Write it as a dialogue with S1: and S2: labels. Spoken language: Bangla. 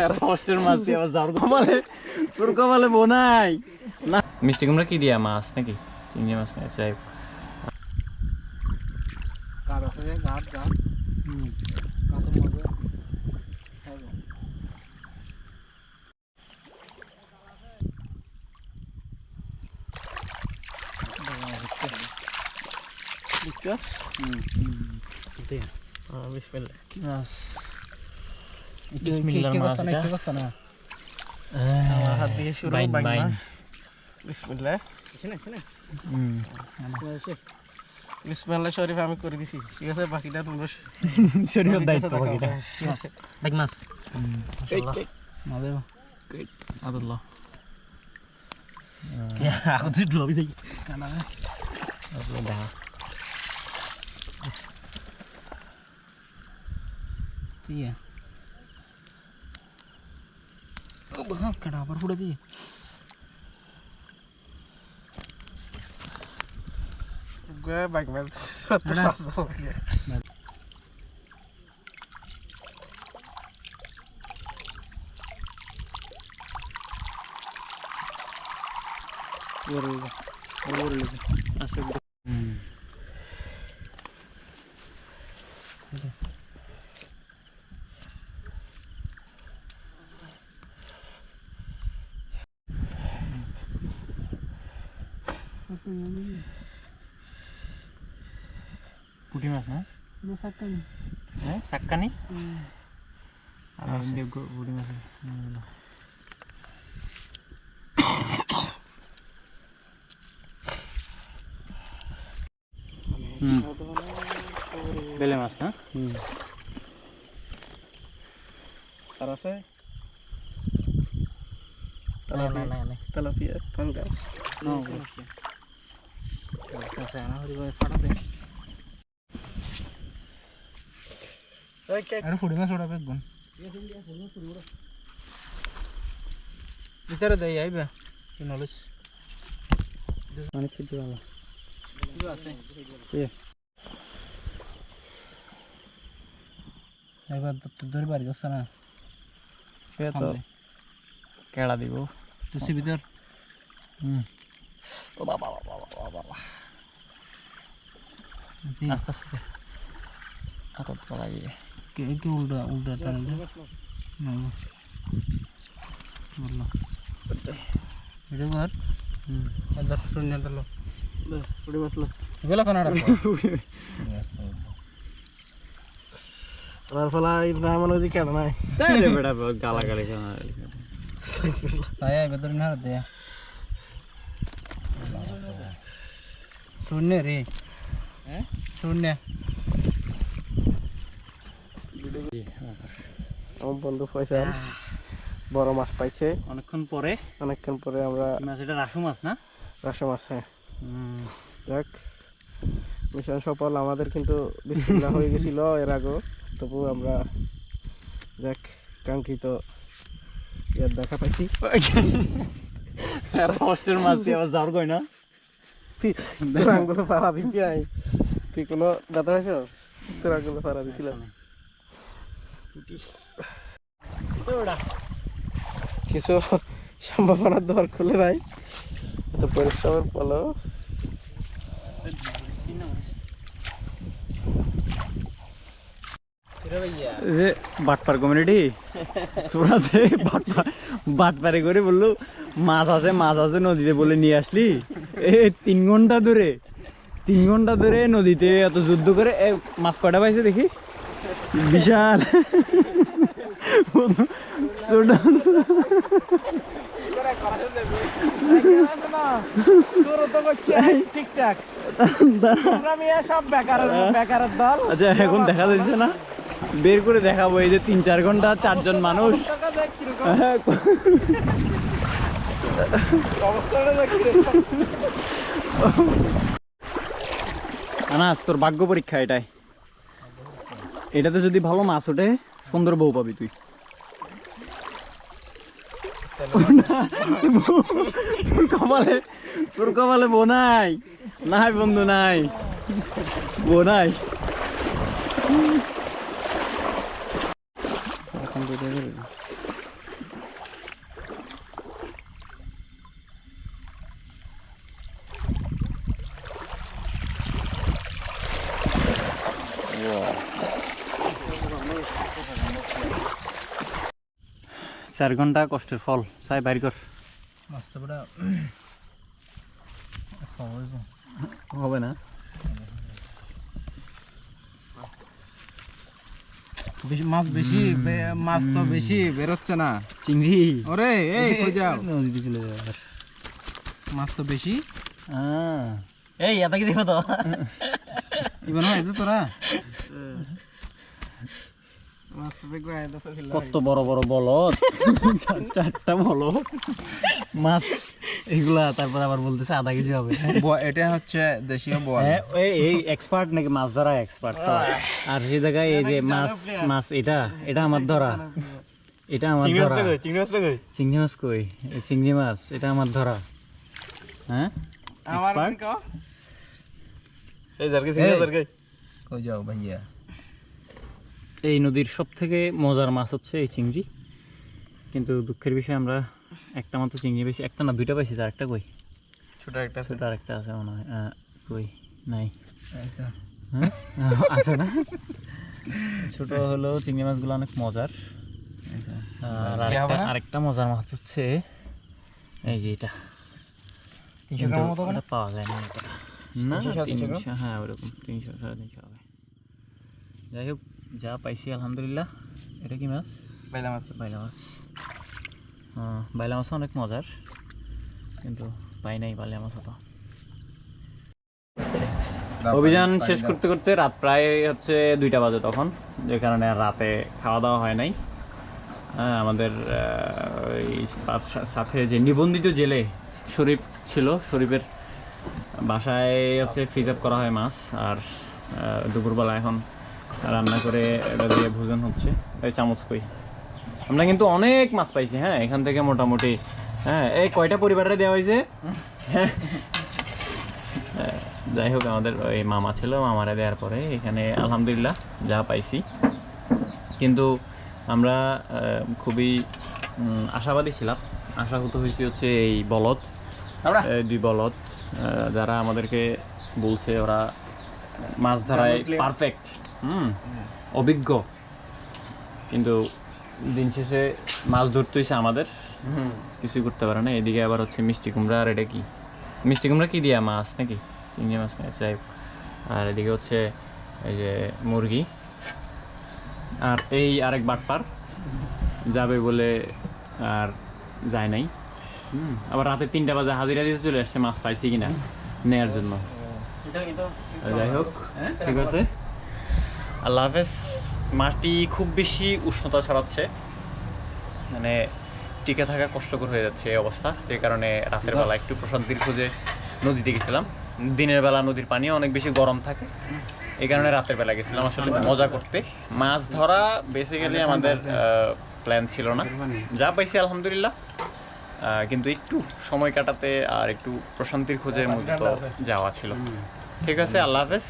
S1: এত কষ্টের মাছ দিয়ে আবার যার কপালে তোর কপালে বোনাই না মিষ্টি কুমড়া কি দিয়া মাছ নাকি চিংড়ি মাছ না যাই হোক।
S2: কার আছে যে গাছ গাছ কাতো মজা খাইবো। দেখছ? দে। আহ, বিসমিল্লাহ।
S1: বিসমিল্লাহর
S2: কে- কে
S1: মাছ এটা।
S2: কে করতো না?
S1: আমার
S2: হাত দিয়ে শুরু,
S1: বাইন,
S2: বাইন
S1: বাইন।
S2: বিসমিল্লাহ। এখানে, এখানে।
S1: হুম।
S2: বিসমিল্লাহ শরীফ আমি করে দিছি ঠিক আছে বাকিটা তোমরা
S1: দায়িত্ব বাকিটা আদুল্লাহ
S2: ও বাহ কাটা আবার ফুটে দিয়ে
S1: পুঁটি মাছ না হ্যাঁ সাক্কানি আর দেখো পুঁটি মাছ হুম বেলে মাছ না
S2: আর আছে তেলাপিয়া তেলাপিয়া পাঙ্গাস ভিতরে দেই আইবা নলেজ অনেক কিছু ভালো এবার তো ধরে বাড়ি যাচ্ছে না
S1: কেড়া দিব
S2: তুই ভিতর
S1: হুম ও বাবা বাবা বাবা বাবা আস্তে আস্তে হাতত পড়া গিয়ে
S2: কে কে উল্টা উল্টা টান না বলল এটা কর
S1: হুম
S2: এদার শুন না দলো পুরি বসল এগুলা কোন আড়া আর ফলা মনে হচ্ছে কেন নাই
S1: তাই রে বেটা গালা গালি খানা
S2: তাই তোর না দে শুন রে শুন না আমার বন্ধু ফয়সাল বড় মাছ পাইছে।
S1: অনেকক্ষণ পরে?
S2: অনেকক্ষণ পরে আমরা
S1: মাছ এটা রাসু মাছ না?
S2: রাসা মাছ হ্যাঁ। যাক মিশন সফল আমাদের কিন্তু বিসমিল্লাহ হয়ে গেছিল এর আগেও। তবু আমরা যাক কাঙ্ক্ষিত ইয়ার দেখা পাইছি।
S1: এত কষ্টের মাছ দিয়ে আবার যাওয়ার না?
S2: তুই কোনো কিছু সম্ভাবনার দর খুলে নাই। এত পরিশ্রমের ফলো
S1: যে বাটপার কমিউনিটি তোরা যে বাটপার বাটপারে করে বলল, মাছ আছে মাছ আছে, নদীতে বলে নিয়ে আসলি। এ, তিন ঘণ্টা ধরে, তিন ঘণ্টা ধরে নদীতে এত যুদ্ধ করে মাছ কয়টা পাইছে দেখি? বিশাল। আচ্ছা এখন দেখা যাচ্ছে না। বের করে দেখাবো, এই যে তিন চার ঘণ্টা চারজন মানুষ হ্যাঁ,
S2: অবস্থাটা দেখ কীরকম।
S1: আনাস, তোর ভাগ্য পরীক্ষা এটাই। এটাতে যদি ভালো মাছ ওঠে, সুন্দর বউ পাবি তুই। তোর কপালে তোর কপালে বউ নাই। বন্ধু, নাই। শান্ত চার ঘণ্টা কষ্টের ফল চাই বাইর কর। হবে না?
S3: বেশি মাছ বেশি মাছ তো বেশি বেরোচ্ছে না।
S1: চিংড়ি।
S3: ওরে এই কই যাও।
S1: নদীতে চলে যাবে
S3: মাছ তো বেশি
S1: এই এত কি দেখো তো।
S3: ইবান তোরা এই দফা ফেললে
S1: কত বড় বড় বলদ? চার- চারটা বলদ। মাছ এগুলা তারপর আবার বলতেছে আধা কেজি হবে।
S3: এটা হচ্ছে দেশীয় বোয়াল
S1: হ্যাঁ, এই এই এক্সপার্ট নাকি? মাছ ধরা এক্সপার্ট আর সে জায়গায় এই যে মাছ মাছ এটা এটা আমার ধরা। এটা আমার ধরা। চিংড়ি মাছ কই? এই চিংড়ি মাছ এটা আমার ধরা। হ্যাঁ? expert?
S3: এই, কই যাও ভাইয়া।
S1: এই নদীর সব থেকে মজার মাছ হচ্ছে এই চিংড়ি। কিন্তু দুঃখের বিষয় আমরা একটা মাত্র চিংড়ি পেয়েছি একটা না দুইটা পাইছি তার একটা কই?
S3: ছোট একটা
S1: ছোট আর একটা আছে মনে হয় কই? নাই। হ্যাঁ? আছে না? ছোট হলো চিংড়ি মাছগুলো অনেক মজার। আর আরেকটা আরেকটা মজার মাছ হচ্ছে এই যে এটা। পাওয়া যায় না এটা। না তিনশো হ্যাঁ ওরকম। তিনশো সাড়ে তিনশো যাই হোক যা পাইছি আলহামদুলিল্লাহ। এটা কি মাছ?
S3: বাইলা মাছ।
S1: বাইলা মাছ। হ্যাঁ বাইলা মাছ অনেক মজার কিন্তু পাই নাই বাইলা মাছ তো অভিযান শেষ করতে করতে রাত প্রায় হচ্ছে দুইটা বাজে তখন যে কারণে আর রাতে খাওয়া দাওয়া হয় নাই। হ্যাঁ আমাদের সাথে যে নিবন্ধিত জেলে শরীফ ছিল শরীফের বাসায় হচ্ছে ফ্রিজ আপ করা হয় মাছ আর দুপুরবেলা এখন রান্না করে এটা দিয়ে ভোজন হচ্ছে। এই চামচ কই? আমরা কিন্তু অনেক মাছ পাইছি হ্যাঁ এখান থেকে মোটামুটি। হ্যাঁ এই কয়টা পরিবারে দেওয়া হয়েছে? হ্যাঁ। যাই হোক আমাদের ওই মামা ছিল মামারা দেওয়ার পরে এখানে আলহামদুলিল্লাহ যা পাইছি। কিন্তু আমরা খুবই আশাবাদী ছিলাম। আশাহত হয়েছি হচ্ছে এই বলদ। এই দুই বলদ যারা আমাদেরকে বলছে ওরা মাছ ধরায় পারফেক্ট হুম। অভিজ্ঞ। কিন্তু দিন শেষে মাছ ধরতে হয়েছে আমাদের কিছুই করতে পারে না। এদিকে আবার হচ্ছে মিষ্টি কুমড়া আর এটা কি? মিষ্টি কুমড়া কি দিয়া মাছ নাকি? চিংড়ি মাছ না যাই। আর এদিকে হচ্ছে এই যে মুরগি। আর এই আরেক বাটপার যাবে বলে আর যায় নাই। আবার রাতে তিনটা বাজে হাজিরা দিতে চলে আসছে মাছ পাইছি কিনা? নেয়ার জন্য। যাই হোক ঠিক আছে। আল্লাহ হাফেজ, মাটি খুব বেশি উষ্ণতা ছড়াচ্ছে। মানে টিকে থাকা কষ্টকর হয়ে যাচ্ছে এই অবস্থা। যে কারণে রাতের বেলা একটু প্রশান্তির খোঁজে নদীতে গেছিলাম। দিনের বেলা নদীর পানি অনেক বেশি গরম থাকে। এই কারণে রাতের বেলা গেছিলাম আসলে মজা করতে। মাছ ধরা বেসিক্যালি আমাদের প্ল্যান ছিল না। যা পাইছি আলহামদুলিল্লাহ। কিন্তু একটু সময় কাটাতে আর একটু প্রশান্তির খোঁজে মূলত যাওয়া ছিল। ঠিক আছে, আল্লাহ হাফেজ।